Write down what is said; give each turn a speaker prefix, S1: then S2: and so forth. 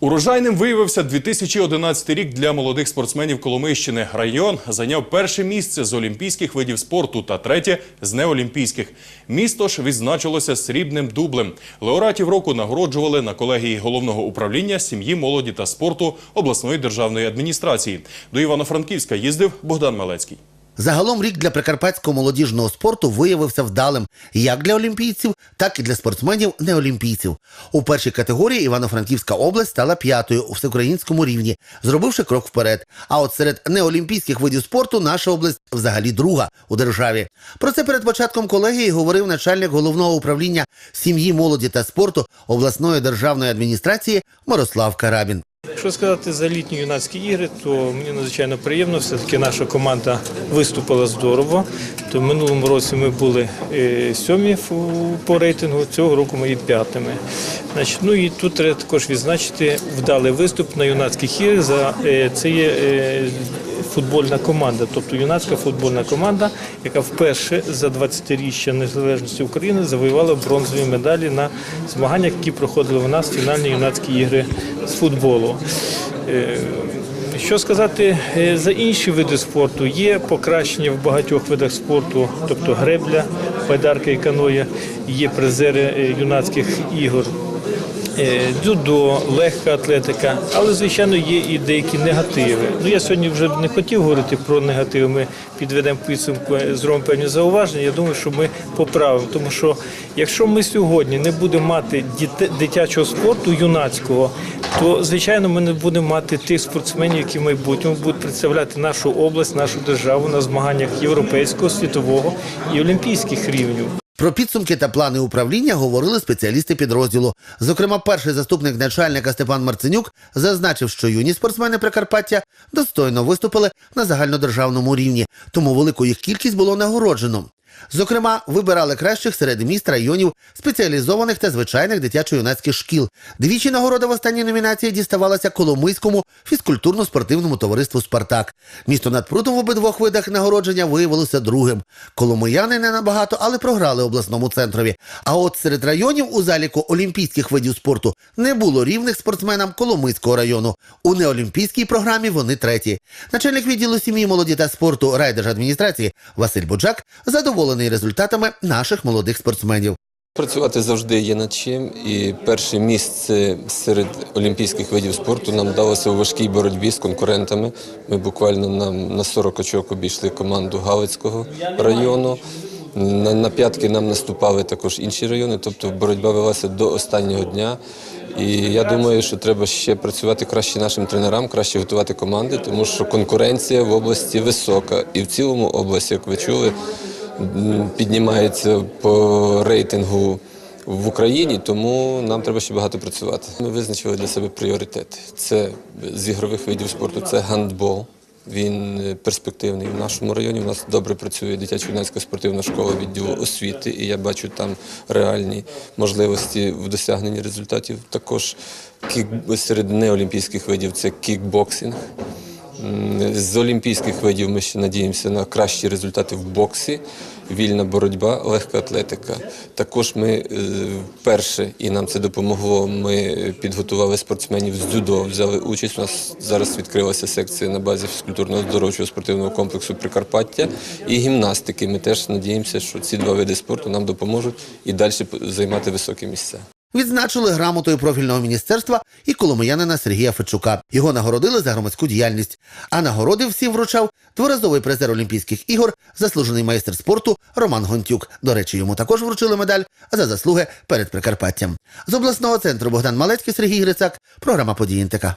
S1: Урожайним виявився 2011 рік для молодих спортсменів Коломийщини. Район зайняв перше місце з олімпійських видів спорту та третє з неолімпійських. Місто ж відзначилося срібним дублем. Лауреатів року нагороджували на колегії головного управління сім'ї, молоді та спорту обласної державної адміністрації. До Івано-Франківська їздив Богдан Малецький.
S2: Загалом рік для прикарпатського молодіжного спорту виявився вдалим як для олімпійців, так і для спортсменів неолімпійців. У першій категорії Івано-Франківська область стала п'ятою у всеукраїнському рівні, зробивши крок вперед. А от серед неолімпійських видів спорту наша область взагалі друга у державі. Про це перед початком колегії говорив начальник головного управління сім'ї, молоді та спорту обласної державної адміністрації Мирослав Карабін.
S3: Якщо сказати за літні юнацькі ігри, то мені надзвичайно приємно. Все-таки наша команда виступила здорово. То в минулому році ми були е, сьомі по рейтингу, цього року ми є п'ятими. Значить, ну і тут треба також відзначити вдалий виступ на юнацьких іграх. За е, це є е, футбольна команда, тобто юнацька футбольна команда, яка вперше за 20-річчя незалежності України завоювала бронзові медалі на змаганнях, які проходили у нас фінальні юнацькі ігри з футболу. Е, Що сказати е, за інші види спорту? Є покращення в багатьох видах спорту, тобто гребля, байдарка і каноє, є призери е, юнацьких ігор. Е, Дзюдо, легка атлетика, але звичайно є і деякі негативи. Ну я сьогодні вже не хотів говорити про негативи. Ми підведемо підсумку, е, зробимо певні зауваження. Я думаю, що ми поправимо. Тому що якщо ми сьогодні не будемо мати дитячого спорту юнацького, то звичайно ми не будемо мати тих спортсменів, які в майбутньому будуть представляти нашу область, нашу державу на змаганнях європейського, світового і олімпійських рівнів.
S2: Про підсумки та плани управління говорили спеціалісти підрозділу. Зокрема, перший заступник начальника Степан Марценюк зазначив, що юні спортсмени Прикарпаття достойно виступили на загальнодержавному рівні, тому велику їх кількість було нагороджено. Зокрема, вибирали кращих серед міст районів, спеціалізованих та звичайних дитячо-юнацьких шкіл. Двічі нагорода в останній номінації діставалася Коломийському фізкультурно-спортивному товариству Спартак. Місто над прутом в обидвох видах нагородження виявилося другим. Коломияни не набагато, але програли обласному центрові. А от серед районів у заліку олімпійських видів спорту не було рівних спортсменам Коломийського району. У неолімпійській програмі вони треті. Начальник відділу сім'ї, молоді та спорту райдержадміністрації Василь Буджак задоволений результатами наших молодих спортсменів.
S4: Працювати завжди є над чим, і перше місце серед олімпійських видів спорту нам вдалося у важкій боротьбі з конкурентами. Ми буквально на, на 40 очок обійшли команду Галицького району. На, на п'ятки нам наступали також інші райони, тобто боротьба велася до останнього дня. І я думаю, що треба ще працювати краще нашим тренерам, краще готувати команди, тому що конкуренція в області висока. І в цілому область, як ви чули, піднімається по рейтингу в Україні, тому нам треба ще багато працювати. Ми визначили для себе пріоритети. Це з ігрових видів спорту, це гандбол. Він е, перспективний в нашому районі. У нас добре працює дитячо-юнацька спортивна школа відділу освіти, і я бачу там реальні можливості в досягненні результатів. Також кік... серед неолімпійських видів це кікбоксинг. З олімпійських видів ми ще надіємося на кращі результати в боксі, вільна боротьба, легка атлетика. Також ми е, вперше, і нам це допомогло. Ми підготували спортсменів з дзюдо, взяли участь. У нас зараз відкрилася секція на базі фізкультурно-здоровчого спортивного комплексу Прикарпаття і гімнастики. Ми теж надіємося, що ці два види спорту нам допоможуть і далі займати високі місця.
S2: Відзначили грамотою профільного міністерства і коломиянина Сергія Федчука. Його нагородили за громадську діяльність. А нагороди всім вручав дворазовий призер Олімпійських ігор, заслужений майстер спорту Роман Гонтюк. До речі, йому також вручили медаль за заслуги перед Прикарпаттям. З обласного центру Богдан Малецький, Сергій Грицак. Програма «Події НТК».